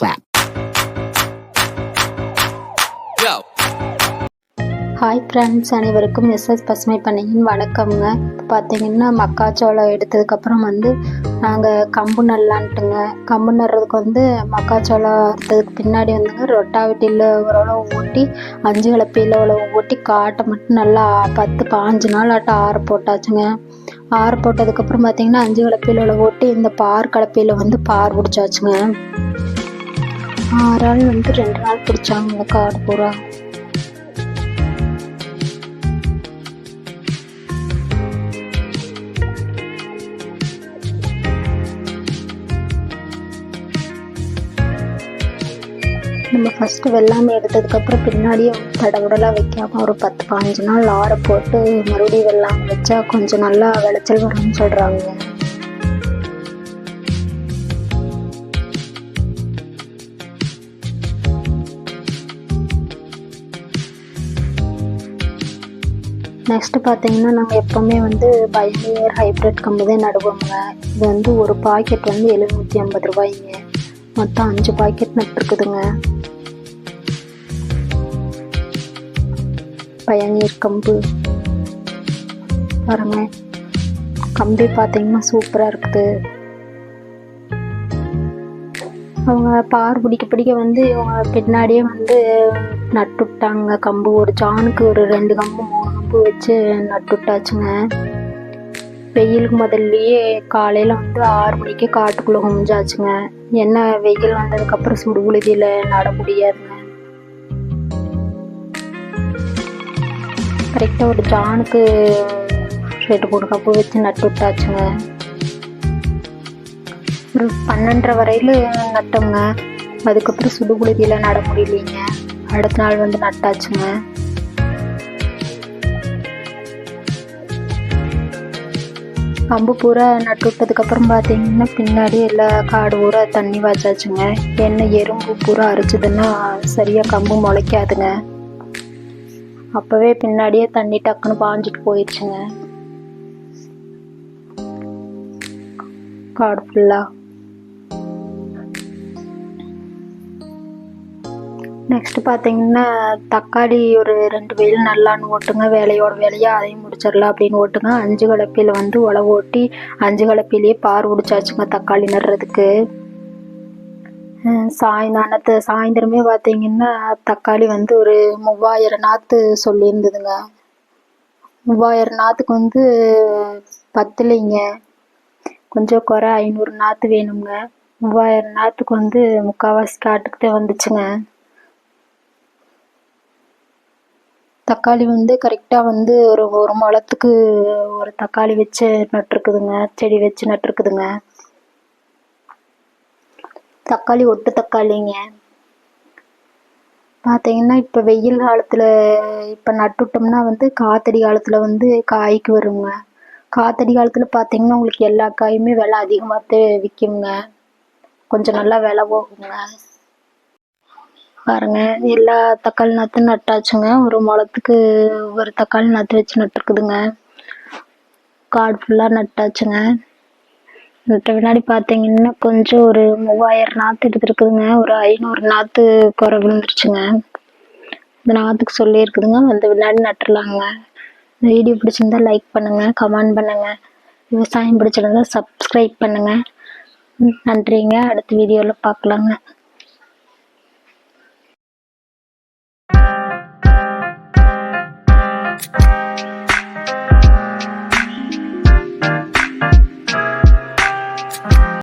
clap. Yo. Hi friends அனைவருக்கும் SS பசுமை பண்ணையின் வணக்கம்ங்க பார்த்தீங்கன்னா மக்காச்சோளம் எடுத்ததுக்கப்புறம் வந்து நாங்கள் கம்பு நல்லான்ட்டுங்க கம்பு நடுறதுக்கு வந்து மக்காச்சோளம் அறுத்ததுக்கு பின்னாடி வந்துங்க ரொட்டாவிட்டியில் ஓரளவு ஓட்டி அஞ்சு கலப்பையில் உழவு ஓட்டி காட்டை மட்டும் நல்லா பத்து பாஞ்சு நாள் ஆட்டம் ஆற போட்டாச்சுங்க ஆற போட்டதுக்கப்புறம் பார்த்தீங்கன்னா அஞ்சு கலப்பையில் உழவு ஓட்டி இந்த பார் கலப்பையில் வந்து பார் பிடிச்சாச்சுங்க ஆறு ஆள் வந்து ரெண்டு நாள் பிடிச்சாங்க இந்த காடு பூரா. நம்ம ஃபஸ்ட்டு வெள்ளாமை எடுத்ததுக்கப்புறம் பின்னாடியே தடவுடலாக வைக்காம ஒரு பத்து பாஞ்சு நாள் ஆற போட்டு மறுபடியும் வெள்ளாமை வச்சா கொஞ்சம் நல்லா விளைச்சல் வரும்னு சொல்கிறாங்க நெக்ஸ்ட்டு பார்த்தீங்கன்னா நாங்கள் எப்போவுமே வந்து பைனியர் ஹைப்ரிட் கம்பு தான் நடுவோங்க இது வந்து ஒரு பாக்கெட் வந்து எழுநூற்றி ஐம்பது ரூபாய்ங்க. மொத்தம் அஞ்சு பாக்கெட் நட்டுருக்குதுங்க பயனீர் கம்பு. பாருங்க. கம்பி பார்த்தீங்கன்னா சூப்பராக இருக்குது. அவங்க பார் பிடிக்க பிடிக்க வந்து இவங்க பின்னாடியே வந்து நட்டு விட்டாங்க கம்பு. ஒரு ஜானுக்கு ஒரு ரெண்டு கம்பு மூணு கம்பு வச்சு நட்டு விட்டாச்சுங்க. வெயிலுக்கு முதல்லயே காலையில் வந்து ஆறு மணிக்கு காட்டுக்குள்ளே குமிஞ்சாச்சுங்க. என்ன வெயில் வந்ததுக்கப்புறம் சுடுகுழுதியில் நட முடியாதுங்க. கரெக்டாக ஒரு ஜானுக்கு ரெண்டு மூணு கப்பு வச்சு நட்டு விட்டாச்சுங்க. ஒரு பன்னெண்டரை வரையில் நட்டோங்க அதுக்கப்புறம் சுடுகுழுதியில் நட முடியலைங்க. அடுத்த நாள் வந்து நட்டாச்சுங்க. கம்பு பூரா நட்டு விட்டதுக்கப்புறம் பார்த்தீங்கன்னா பின்னாடி எல்லா காடு பூரா தண்ணி வாச்சாச்சுங்க என்ன எறும்பு பூரா அரைச்சதுன்னா சரியாக கம்பு முளைக்காதுங்க. அப்போவே பின்னாடியே தண்ணி டக்குன்னு பாஞ்சிட்டு போயிடுச்சுங்க. காடு ஃபுல்லாக நெக்ஸ்ட்டு பார்த்தீங்கன்னா தக்காளி ஒரு ரெண்டு வெயில் நல்லான்னு ஓட்டுங்க. வேலையோட வேலையாக அதையும் முடிச்சிடலாம் அப்படின்னு ஓட்டுங்க. அஞ்சு கலப்பையில் வந்து உழவு ஓட்டி அஞ்சு கலப்பையிலேயே பார் பிடிச்சாச்சுங்க தக்காளி நடுறதுக்கு. சாயந்தானத்து சாயந்தரமே பார்த்தீங்கன்னா தக்காளி வந்து ஒரு மூவாயிரம் நாற்று சொல்லியிருந்ததுங்க. மூவாயிரம் நாற்றுக்கு வந்து பத்துலைங்க கொஞ்சம் குறை ஐநூறு நாற்று வேணுங்க. மூவாயிரம் நாற்றுக்கு வந்து முக்கால்வாசி காட்டுக்கு தான் வந்துச்சுங்க. தக்காளி வந்து கரெக்டாக வந்து ஒரு ஒரு முளத்துக்கு ஒரு தக்காளி வச்சு நட்டுருக்குதுங்க. செடி வச்சு நட்டுருக்குதுங்க. தக்காளி ஒட்டு தக்காளிங்க. பார்த்தீங்கன்னா இப்போ வெயில் காலத்தில் இப்போ நட்டுவிட்டோம்னா வந்து காத்தடி காலத்தில் வந்து காய்க்கு வருங்க. காத்தடி காலத்தில் பார்த்தீங்கன்னா உங்களுக்கு எல்லா காயுமே விலை அதிகமாக விற்குங்க கொஞ்சம் நல்லா விலை போகுங்க. பாருங்க எல்லா தக்காளி நாற்றும் நட்டாச்சுங்க. ஒரு முளத்துக்கு ஒரு தக்காளி நாற்று வச்சு நட்டுருக்குதுங்க. காடு ஃபுல்லாக நட்டாச்சுங்க. நட்ட பின்னாடி பார்த்தீங்கன்னா கொஞ்சம் ஒரு மூவாயிரம் நாற்று எடுத்துருக்குதுங்க. ஒரு ஐநூறு நாற்று குறை விழுந்துருச்சுங்க. இந்த நாற்றுக்கு சொல்லியிருக்குதுங்க. வந்து பின்னாடி நட்டுடலாங்க இந்த வீடியோ பிடிச்சிருந்தா லைக் பண்ணுங்கள் கமெண்ட் பண்ணுங்கள் விவசாயம் பிடிச்சிருந்தா சப்ஸ்கிரைப் பண்ணுங்கள் நன்றிங்க. அடுத்த வீடியோவில் பார்க்கலாங்க